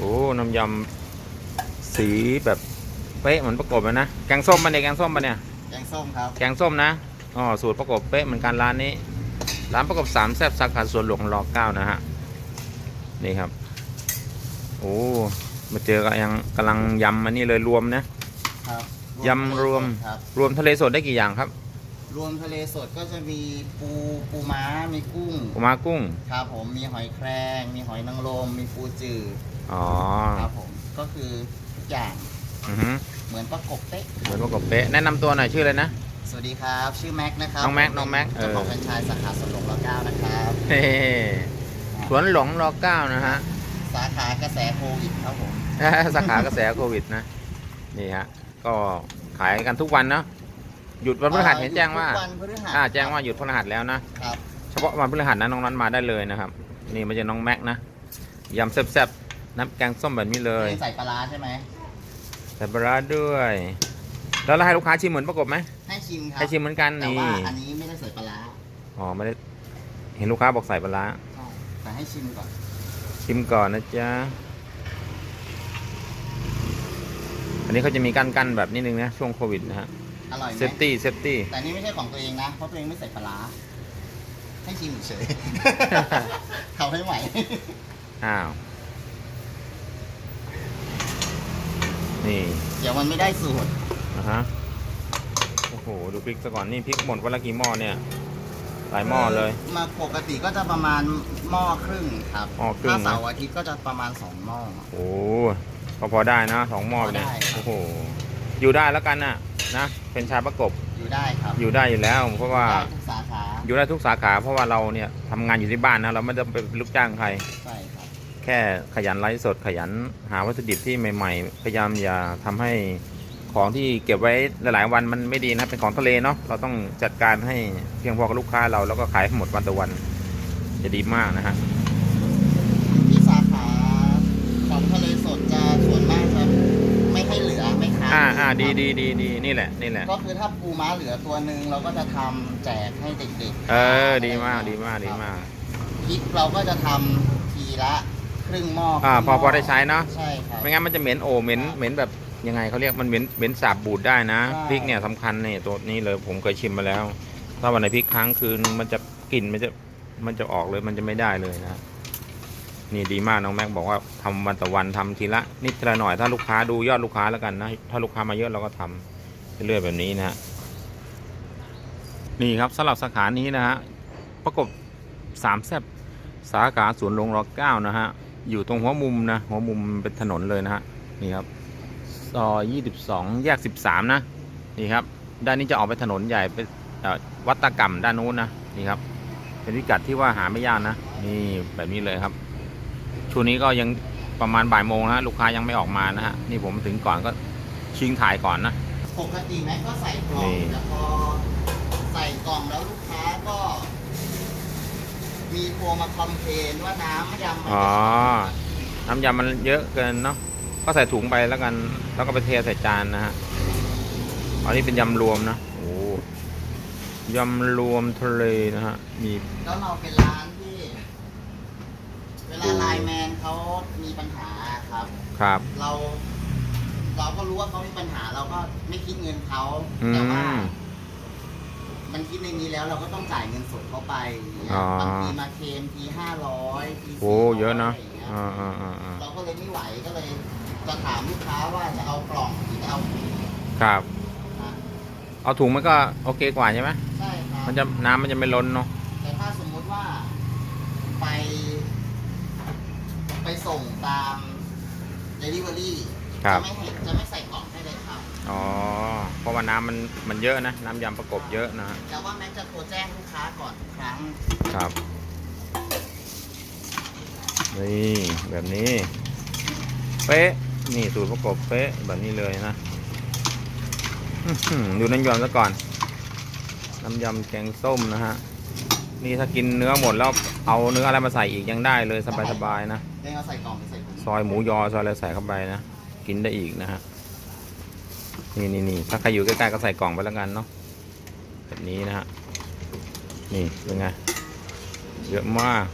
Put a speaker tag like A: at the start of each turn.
A: โอ้น้ำยำสีแบบเป๊ะเหมือนประกบเลยนะ แกงส้มปะเนี่ยแกงส้มปะเนี่ย
B: แกงส้มครับ
A: แกงส้มนะ อ๋อ สูตรประกบเป๊ะเหมือนกันร้านนี้ ร้านประกบสามแซ่บสาขาสวนหลวงรอเก้านะฮะ นี่ครับ โอ้ มาเจอกันยังกำลังยำมันนี่เลยรวมนะ ครับยำรวม
B: ครับ
A: รวมทะเลสดได้กี่อย่างครับ
B: รวมทะเลสดก็จะมีปูปูม้า มีกุ้ง
A: ปูม้ากุ้ง
B: ครับผม มีหอยแครง มีหอยนางรม มีปูจืด
A: อ๋อ
B: ครับผมก็คือทุกอย่าง
A: อือฮึ
B: เหมือนประกบเป๊ะ
A: เหมือนประกบเป๊ะแนะนำตัวหน่อยชื่ออะไรนะ
B: สวัสดีครับ ชื่อแม็กนะครับ
A: น้องแม็ก
B: ผ
A: น้องแม็กเออ
B: เจ้าของแฟรนไชส์สาขาสวนหลวงรเก้านะครับ
A: เฮ้สวนหลงรอเก้านะฮะ
B: สาขากระแสโควิดครับผม
A: สาขากระแสโควิดนะ นี่ฮะ ก็ขายกันทุกวันเนอะหยุดวันพฤหัสเห็นแจ้งว่า
B: ทุกวันพฤหัส
A: อ่าแจ้งว่าหยุดพฤหัสแล้วนะ
B: ครับ
A: เฉพาะวันพฤหัสนะน้องนั้นมาได้เลยนะครับ นี่มันจะน้องแม็กนะยำแซ่บๆ น้ำแกงส้มแบบนี้เลย
B: ใส่ปลาร้าใช่ไหม
A: ใส่ปลาร้าด้วย แล้วเราให้ลูกค้าชิมเหมือนประกบไหม
B: ให้ชิมครับ
A: ให้ชิมเหมือนกัน
B: แต่
A: นี่
B: ว่าอันนี้ไม่ได้ใส่ปลาร้า
A: อ๋อไม่ได้เห็นลูกค้าบอกใส่ปลาร้า
B: ใช่แต่ให้ชิมก่อน
A: ชิมก่อนนะจ๊ะอันนี้เขาจะมีกั้นกันๆแบบนิดนึงนะช่วงโควิดนะฮะ
B: อร่อยไหม
A: เซฟตี้เซฟตี้
B: แต่นี่ไม่ใช่ของตัวเองนะเพราะตัวเองไม่ใส่ปลาร้าให้ชิมเฉยทำให้ไหว
A: อ้าว นี่
B: เดี๋ยวมันไม่ได้สูตร
A: นะฮะโอ้โหดูพริกซะก่อนนี่พริกหมดวันละกี่หม้อเนี่ย หลายหม้อเลย
B: มาปกติก็จะประมาณหม้อครึ่งครับ
A: หม้อครึ่ง
B: ถ้า
A: นะ
B: เสาร์อาทิตย์ก็จะประมาณสองหม้อ
A: โอ้พอพอได้นะสองหม้อเนี่ย
B: พอได้ครับ
A: โอ้โหอยู่ได้แล้วกันนะนะเป็นชายประกบ
B: อยู่ได้ครับ
A: อยู่ได้อยู่แล้ว เพราะว่า
B: ได้ทุกสาขา
A: อยู่ได้ทุกสาขา เพราะว่าเราเนี่ยทำงานอยู่ที่บ้านนะเราไม่ต้องไปเป็นลูกจ้างใคร
B: ใช่ครับ
A: แค่ขยันไลฟ์สดขยันหาวัตถุดิบที่ใหม่ๆ พยายามอย่าทำให้ของที่เก็บไว้หลายๆวันมันไม่ดีนะเป็นของทะเลเนาะเราต้องจัดการให้เพียงพอกับลูกค้าเราแล้วก็ขายให้หมดวันต่อวันจะดีมากนะฮะ
B: ที่สาขาของทะเลสดจะส่วนมากจะไม่ให้เหลือไม่ค้าง
A: อ่าอ่าดีดีดีดีนี่แหละนี่แหละ
B: ก็คือถ้าปูม้าเหลือตัวหนึ่งเราก็จะทำแจกให้เด็กๆ
A: เออดีมากดีมากดีมาก
B: พริกเราก็จะทำทีละ ครึ่งหม้อ
A: อ่า
B: ครึ่ง
A: พอ
B: หม้
A: พอได้ใช้เนาะ
B: ใช่ครับ
A: ไม่งั้นมันจะเหม็นโอเหม็นเหม็นแบบยังไงเขาเรียกมันเหม็นเหม็นสาบบูดได้นะ
B: ใช่
A: พริกเนี่ยสำคัญเนี่ยตัวนี้เลยผมเคยชิมมาแล้ว ถ้าวันไหนพริกค้างคืนมันจะกลิ่นมันจะมันจะออกเลยมันจะไม่ได้เลยนะนี่ดีมากน้องแม็กบอกว่าทำวันต่อวันทำทีละนิดทีละหน่อยถ้าลูกค้าดูยอดลูกค้าแล้วกันนะถ้าลูกค้ามาเยอะเราก็ทำเรื่อยๆแบบนี้นะฮะนี่ครับสำหรับสาขานี้นะฮะประกบสามแซบสาขาสวนหลวงรอเก้านะฮะ อยู่ตรงหัวมุมนะ หัวมุมเป็นถนนเลยนะฮะนี่ครับซอยยี่สิบสองแยกสิบสามนะนี่ครับ ด้านนี้จะออกไปถนนใหญ่ไปเอ่อวัดตะกรรมด้านนู้นนะนี่ครับ เป็นพิกัดที่ว่าหาไม่ยากนะนี่แบบนี้เลยครับช่วงนี้ก็ยังประมาณบ่ายโมงนะฮะลูกค้ายังไม่ออกมานะฮะนี่ผมถึงก่อนก็ชิงถ่ายก่อนนะ
B: ปกติแม็กก็ใส่กล่อง
A: นี่
B: แต่พอใส่กล่องแล้วลูกค้าก็มี โทรมาคอมเพลนว่าน้ำยำมัน
A: อ๋อ
B: จะ
A: น้ำยำมันเยอะเกินเนาะ ก็ใส่ถุงไปแล้วกัน แล้วก็ไปเทใส่จานนะฮะ อันนี้เป็นยำรวมนะ โอ้ยำรวมทะเลนะฮะ มี
B: แล้วเราเป็นร้านที่ เวลาไลน์แมนเขามีปัญหาครับ
A: ครับ
B: เรา เราก็รู้ว่าเขามีปัญหาเราก็ไม่คิดเงินเขา
A: อื
B: แต่ว่า
A: ม
B: มันคิดในนี้แล้วเราก็ต้องจ่ายเงินสดเข้าไปอย่างเงี้ย
A: อ๋อ
B: บางทีมาเคลมทีห้าร้อยที
A: โอ้
B: 400
A: เยอะนะ
B: ไรางเงี้ย
A: อ่าอ่าอ่าอ่า
B: เราก็เลยไม่ไหวก็เลยจะถามลูกค้าว่าจะเอากล่องหรือจะเอาถุง
A: ครับ
B: นะ
A: เอาถุงมันก็โอเคกว่าใช่ไหม
B: ใช่ครับ
A: มันจะน้ำมันจะไม่ล้นเนาะ
B: แต่ถ้าสมมุติว่าไป ไปส่งตาม Delivery
A: ครับ
B: จะไม่ให้จะไม่ใส่กล่องให้เลยครับ
A: อ๋อ เพราะว่าน้ำมันมันเยอะนะ น้ำยำประกบเยอะนะฮะ
B: แต่ว่าแม็กจะโทรแจ้งลูกค้าก่อนทุกครั้ง
A: ครับ นี่แบบนี้ เป๊ะ นี่สูตรประกบเป๊ะแบบนี้เลยนะอื้อหือดูน้ำยำซะก่อน น้ำยำแกงส้มนะฮะ นี่ถ้ากินเนื้อหมดแล้วเอาเนื้ออะไรมาใส่อีกยังได้เลยสบายๆนะ
B: เด้งเอาใส่กล่องหรือใส่ถุง
A: ซอยหมูยอซอยอะไรใส่เข้าไปนะ กินได้อีกนะฮะ นี่นี่นี่ถ้าใครอยู่ใกล้ๆก็ใส่กล่องไปแล้วกันเนาะแบบนี้นะฮะนี่เป็นไงเยอะมาก